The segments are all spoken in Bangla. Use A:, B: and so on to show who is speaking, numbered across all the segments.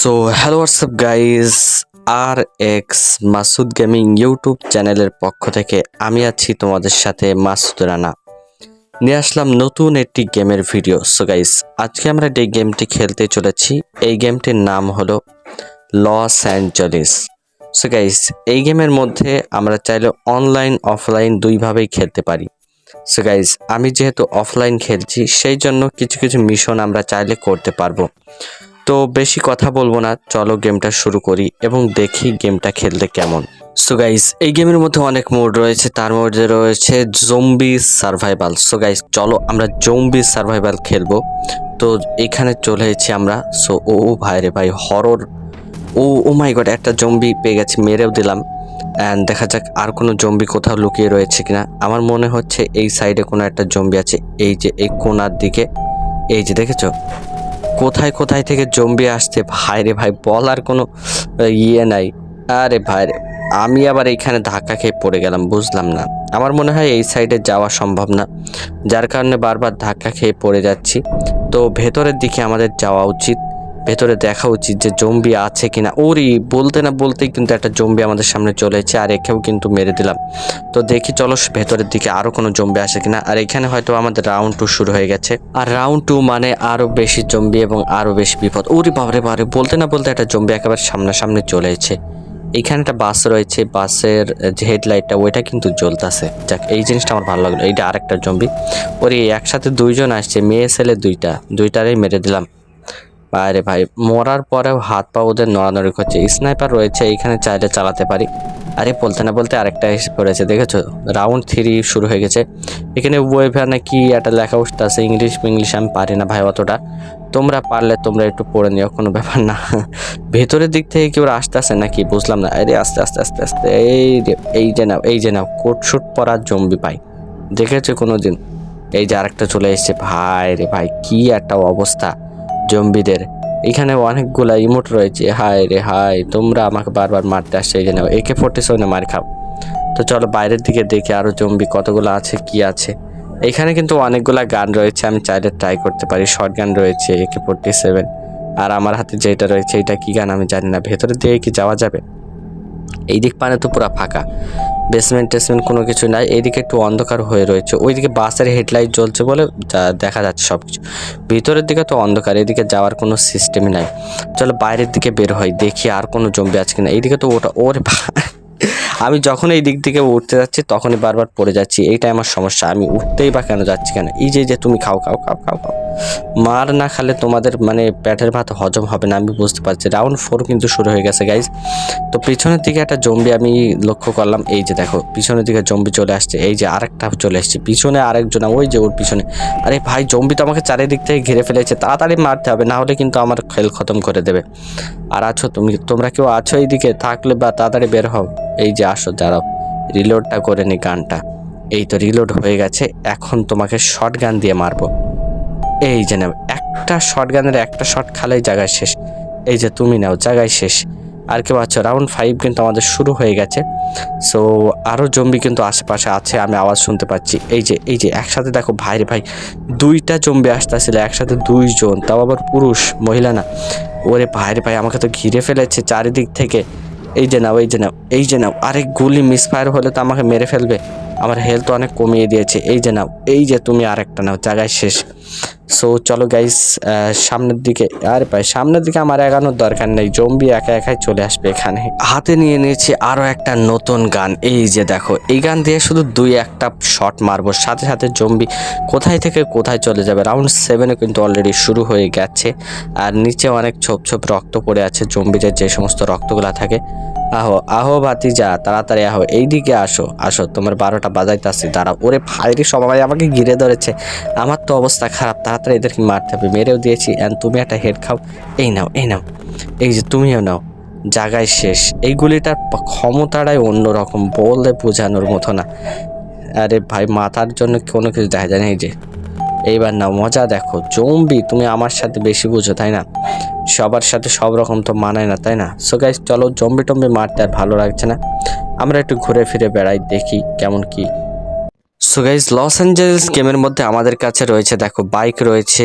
A: So hello what's up guys আর এক্স মাসুদ গেমিং ইউটিউব চ্যানেলের পক্ষ থেকে আমি আছি তোমাদের সাথে মাসুদ রানা। নিয়ে আসলাম নতুন একটি গেমের ভিডিও সো গাইজ আজকে আমরা যে গেমটি খেলতে চলেছি, এই গেমটির নাম হলো লস অ্যাঞ্জেলিস সো গাইজ এই গেমের মধ্যে আমরা চাইলে অনলাইন অফলাইন দুইভাবেই খেলতে পারি। সো গাইজ আমি যেহেতু অফলাইন খেলছি, সেই জন্য কিছু কিছু মিশন আমরা চাইলে করতে পারব। তো বেশি কথা বলব না, চলো গেমটা শুরু করি এবং দেখি গেমটা খেলতে কেমন। সো গাইস এই গেমের মধ্যে অনেক মোড রয়েছে, তার মধ্যে রয়েছে জম্বি সার্ভাইভাল সো গাইস চলো আমরা জম্বি সার্ভাইভাল খেলব। তো এখানে চলে এসেছি আমরা। সো ও ভাই রে ভাই horror O oh my god একটা জম্বি পেয়ে গেছি, মেরেও দিলাম। অ্যান্ড দেখা যাক আর কোনো জম্বি কোথাও লুকিয়ে রয়েছে কিনা। আমার মনে হচ্ছে এই সাইডে কোনো একটা জম্বি আছে, এই যে এই কোনার দিকে। এই যে, দেখেছ? কোথায় কোথায় থেকে জম্বি আসছে? ভাই রে ভাই, বলার কোনো ইয়ে নাই। আরে ভাই আমি আবার এইখানে ধাক্কা খেয়ে পড়ে গেলাম, বুঝলাম না। আমার মনে হয় এই সাইডে যাওয়া সম্ভব না, যার কারণে বারবার ধাক্কা খেয়ে পড়ে যাচ্ছি। তো ভেতরের দিকে আমাদের যাওয়া উচিত। ভেতরে দেখা উচিত যে জম্বি আছে কিনা। ওরি বলতে না বলতেই কিন্তু একটা জম্বি আমাদের সামনে চলে এসেছে আর একেও কিন্তু মেরে দিলাম। তো দেখি চলো ভেতরের দিকে আরও কোনো জম্বি আসে কিনা। আর এখানে হয়তো আমাদের রাউন্ড টু শুরু হয়ে গেছে। আর রাউন্ড টু মানে আরও বেশি জম্বি এবং আরও বেশি বিপদ। ওরে বাবারে বাবারে, বলতে না বলতে একটা জম্বি একেবারে সামনাসামনি চলে এসেছে। এখানে একটা বাস রয়েছে, বাসের যে হেডলাইটটা ওইটা কিন্তু জ্বলতেছে। যাক, এই জিনিসটা আমার ভালো লাগল। এইটা আরেকটা জম্বি। ওরে, একসাথে দুইজন আসছে, মেয়ে, ছেলে, দুইটা। দুইটারই মেরে দিলাম। বাইরে ভাই, মরার পরেও হাত পা ওদের নড়ানড়ি করছে। স্নাইপার রয়েছে, এইখানে চাইলে চালাতে পারি। আরে, বলতে না বলতে আরেকটা এসে পড়েছে, দেখেছ? রাউন্ড থ্রি শুরু হয়ে গেছে। এখানে ওয়েভার না কি একটা লেখা উঠতে আছে, ইংলিশ ইংলিশ আমি পারি না ভাই অতটা। তোমরা পারলে তোমরা একটু পড়ে নিও, কোনো ব্যাপার না। ভেতরের দিক থেকে কেউ আসতেছে নাকি? বুঝলাম না। আরে, আস্তে আস্তে আস্তে আস্তে, এই রে এই যে নাও, এই যে নাও, কোট শুট পরা জম্বি পাই। দেখেছ কোনো দিন এই যে আরেকটা চলে এসেছে। ভাই রে ভাই, কি একটা অবস্থা। জম্বিদের। এখানে অনেকগুলো ইমোট রয়েছে। হায় রে হায়, তোমরা আমাকে বারবার মারতে আসছে, এই জন্য একে ফোর্টি সেভেনে মার খাও। তো চলো বাইরের দিকে দেখে আরও জম্বি কতগুলো আছে, কি আছে। এখানে কিন্তু অনেকগুলো গান রয়েছে, আমি চাইলে ট্রাই করতে পারি। শর্ট গান রয়েছে একে ফোর্টি সেভেন আর আমার হাতে যেটা রয়েছে, এটা কি গান আমি জানি না। ভেতরে দিয়ে কি যাওয়া যাবে? এই দিক পানে তো পুরো ফাঁকা। বেসমেন্ট টেসমেন্ট কোনো কিছু নাই, এইদিকে একটু অন্ধকার হয়ে রয়েছে। ওইদিকে বাসের হেডলাইট জ্বলছে বলে যা- দেখা যাচ্ছে সব কিছু ভিতরের দিকে তো অন্ধকার, এদিকে যাওয়ার কোনো সিস্টেমই নাই। চলো বাইরের দিকে বের হয় দেখি আর কোনো জম্বি আছে কিনা। এইদিকে তো ওটা ওর আমি যখন এই দিক থেকে উঠতে যাচ্ছি, তখনই বারবার পড়ে যাচ্ছি। এইটাই আমার সমস্যা। আমি উঠতেই বা কেন যাচ্ছি কেন? এই যে যে, তুমি খাও খাও খাও খাও খাও। মার না খালে তোমাদের মানে পেটের ভাত হজম হবে না, আমি বুঝতে পারছি। রাউন্ড ফোর কিন্তু শুরু হয়ে গেছে গাইজ তো পিছনের দিকে একটা জম্বি আমি লক্ষ্য করলাম। এই যে, দেখো, পিছনের দিকে জম্বি চলে আসছে। এই যে, আরেকটা চলে আসছে পিছনে আরেকজন, ওই যে, ওর পিছনে। আরে ভাই জম্বি তো আমাকে চারিদিক থেকে ঘিরে ফেলেছে। তাড়াতাড়ি মারতে হবে, না হলে কিন্তু আমার খেল খতম করে দেবে। আর আছো তুমি, তোমরা কেউ আছো এইদিকে? থাকলে বা তাড়াতাড়ি বের হও। এই যে আসো, দাঁড়াও। রিলোডটা করে নি গানটা। এই তো রিলোড হয়ে গেছে, এখন তোমাকে শর্ট গান দিয়ে মারবো। এই যে নাও, একটা শর্ট গানের একটা শর্ট খালেই জায়গায় শেষ। এই যে তুমি নাও, জায়গায় শেষ। আর কেউ আছো রাউন্ড ফাইভ কিন্তু আমাদের শুরু হয়ে গেছে। সো আরও জম্বি কিন্তু আশেপাশে আছে, আমি আওয়াজ শুনতে পাচ্ছি। এই যে এই যে, একসাথে দেখো ভাই ভাই, দুইটা জম্বি আসতেছিল, একসাথে দুইজন, তাও আবার পুরুষ, মহিলা না। ওরে ভাই ভাই, আমাকে তো ঘিরে ফেলেছে চারিদিক থেকে। এই যে নাও, এই যে নাও, এই যে নাও। আরে গুলি মিসফায়ার হলে তো আমাকে মেরে ফেলবে। আমার হেলথ অনেক কমিয়ে দিয়েছে। এই যে নাও, এই যে তুমি আরেকটা নাও, জায়গায় শেষ। সো চলো গাইস সামনের দিকে, আরে ভাই, সামনের দিকে আমার এগানোর দরকার নেই। জম্বি একা একাই চলে আসবে এখানে। হাতে নিয়ে নিয়েছি আরও একটা নতুন গান। এই যে দেখো, এই গান দিয়ে শুধু দুই একটা শট মারবো। সাথে সাথে জম্বি কোথায় থেকে কোথায় চলে যাবে? রাউন্ড সেভেনে কিন্তু অলরেডি শুরু হয়ে গেছে। আর নিচে অনেক ছোপ ছোপ রক্ত পড়ে আছে জম্বিদের যে সমস্ত রক্তগুলা থাকে। আহো আহো ভাতি যা তাড়াতাড়ি আহো। এইদিকে আসো আসো, তোমার বারোটা বাজাইতেছি, দাঁড়াও। ওরে ভাইরে সবাই আমাকে ঘিরে ধরেছে। আমার তো অবস্থা খারাপ তাড়াতাড়ি এদেরকে মারতে হবে। মেরেও দিয়েছি অ্যান্ড তুমি একটা হেড খাও। এই নাও এই নাও। এই যে তুমিও নাও। জায়গায় শেষ। এই গুলিটার ক্ষমতাটাই অন্যরকম বললে বোঝানোর মতো না। আরে ভাই, মাথার জন্য কোনো কিছু দেখা যায় না, এই যে। এইবার না মজা দেখো। জম্বি, তুমি আমার সাথে বেশি বুঝো, তাই না? সবার সাথে সব রকম তো মানায় না, তাই না? সো গাইস চলো জম্বি টম্বি মারতে আর ভালো লাগছে না। আমরা একটু ঘুরে ফিরে বেড়াই, দেখি কেমন কি সো গাইজ লস অ্যাঞ্জেলস গেমের মধ্যে আমাদের কাছে রয়েছে দেখো বাইক রয়েছে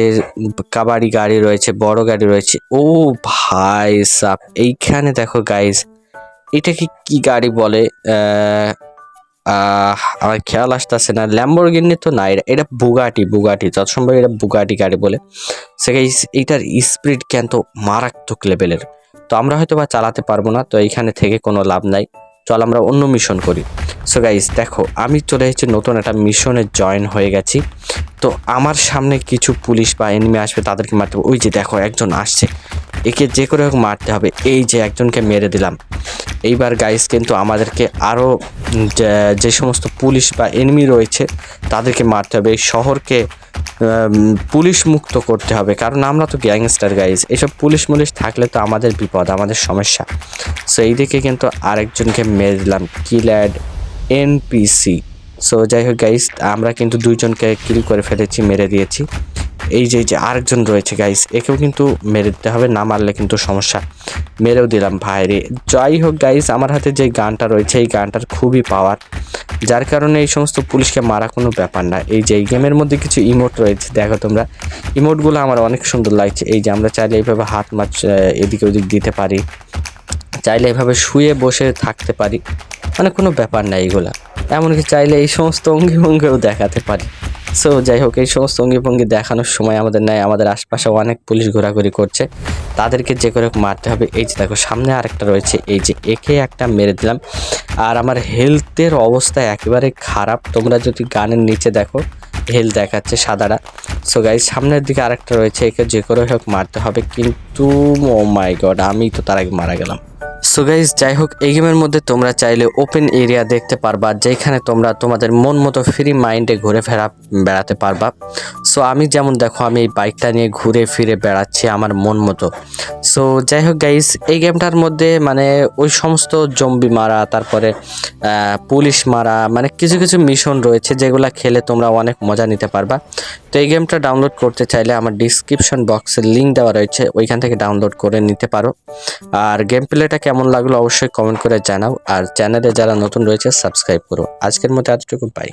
A: কাবাডি গাড়ি রয়েছে বড় গাড়ি রয়েছে। ও ভাই সাপ এইখানে দেখো গাইজ এটাকে কি গাড়ি বলে? আমার খেয়াল আসতেছে না ল্যাম্বরগিনি তো না এটা এটা বুগাটি বুগাটি যৎসম্ভব এটা বুগাটি গাড়ি বলে। সে গাইজ এইটার স্পিড কেন তো মারাত্মক লেভেলের তো আমরা হয়তো বা চালাতে পারব না তো এইখানে থেকে কোনো লাভ নাই। চল আমরা অন্য মিশন করি। সো গাইজ দেখো, আমি চলে এসেছি নতুন একটা মিশনে জয়েন হয়ে গেছি। তো আমার সামনে কিছু পুলিশ বা এনিমি আসবে, তাদেরকে মারতে হবে। ওই যে দেখো, একজন আসছে। একে যে করে হোক মারতে হবে। এই যে একজনকে মেরে দিলাম। এইবার গাইস কিন্তু আমাদেরকে আরও যে যে সমস্ত পুলিশ বা এনিমি রয়েছে, তাদেরকে মারতে হবে। এই শহরকে পুলিশ মুক্ত করতে হবে। কারণ আমরা তো গ্যাংস্টার গাইজ এসব পুলিশ মুলিশ থাকলে তো আমাদের বিপদ, আমাদের সমস্যা। সো এই দিকে কিন্তু আরেকজনকে মেরে দিলাম। কিল্যাড এনপিসি সো যাই হোক গাইস আমরা কিন্তু দুইজনকে কিল করে ফেলেছি, মেরে দিয়েছি। এই যে যে আরেকজন রয়েছে গাইস একেও কিন্তু মেরে দিতে হবে, না মারলে কিন্তু সমস্যা। মেরেও দিলাম ভাইরে। যাই হোক গাইস আমার হাতে যে গানটা রয়েছে, এই গানটার খুবই পাওয়ার যার কারণে এই সমস্ত পুলিশকে মারা কোনো ব্যাপার না। এই যে, এই গেমের মধ্যে কিছু ইমোট রয়েছে, দেখো তোমরা। ইমোটগুলো আমার অনেক সুন্দর লাগছে। এই যে, আমরা চাইলে এইভাবে হাত মাছ এদিকে ওদিক দিতে পারি। চাইলে এভাবে শুয়ে বসে থাকতে পারি। মানে কোনো ব্যাপার না এইগুলা। এমনকি চাইলে এই সমস্ত অঙ্গি ভঙ্গিও দেখাতে পারি। সো যাই হোক, এই সমস্ত অঙ্গি ভঙ্গি দেখানোর সময় আমাদের নেয় আমাদের আশপাশে অনেক পুলিশ ঘোরাঘুরি করছে। তাদেরকে যে করে মারতে হবে। এই যে দেখো, সামনে আরেকটা রয়েছে। এই যে একে একটা মেরে দিলাম। আর আমার হেলথের অবস্থা একেবারে খারাপ। তোমরা যদি গানের নিচে দেখো হেলথ দেখাচ্ছে সাদাটা। সো গাইজ সামনের দিকে আরেকটা রয়েছে। একে যে করে হোক মারতে হবে। কিন্তু ও মাই গড আমি তো তার আগে মারা গেলাম। সো গাইজ যাই হোক এই গেমের মধ্যে তোমরা চাইলে ওপেন এরিয়া দেখতে পারবা, যেখানে তোমরা তোমাদের মন মতো ফ্রি মাইন্ডে ঘুরে ফেরা, বেড়াতে পারবা। সো আমি যেমন দেখো, আমি এই বাইকটা নিয়ে ঘুরে ফিরে বেড়াচ্ছি আমার মন মতো। সো যাই হোক গাইস এই গেমটার মধ্যে মানে ওই সমস্ত জম্বি মারা, তারপরে পুলিশ মারা মানে কিছু কিছু মিশন রয়েছে যেগুলো খেলে তোমরা অনেক মজা নিতে পারবা। তো এই গেমটা ডাউনলোড করতে চাইলে আমার ডিসক্রিপশন বক্সে লিঙ্ক দেওয়া রয়েছে, ওইখান থেকে ডাউনলোড করে নিতে পারো। আর গেম প্লেটা কেমন লাগল অবশ্যই কমেন্ট করে জানাও। আর চ্যানেলে যারা নতুন রয়েছে সাবস্ক্রাইব করো। আজকের মতো এতটুকু পাই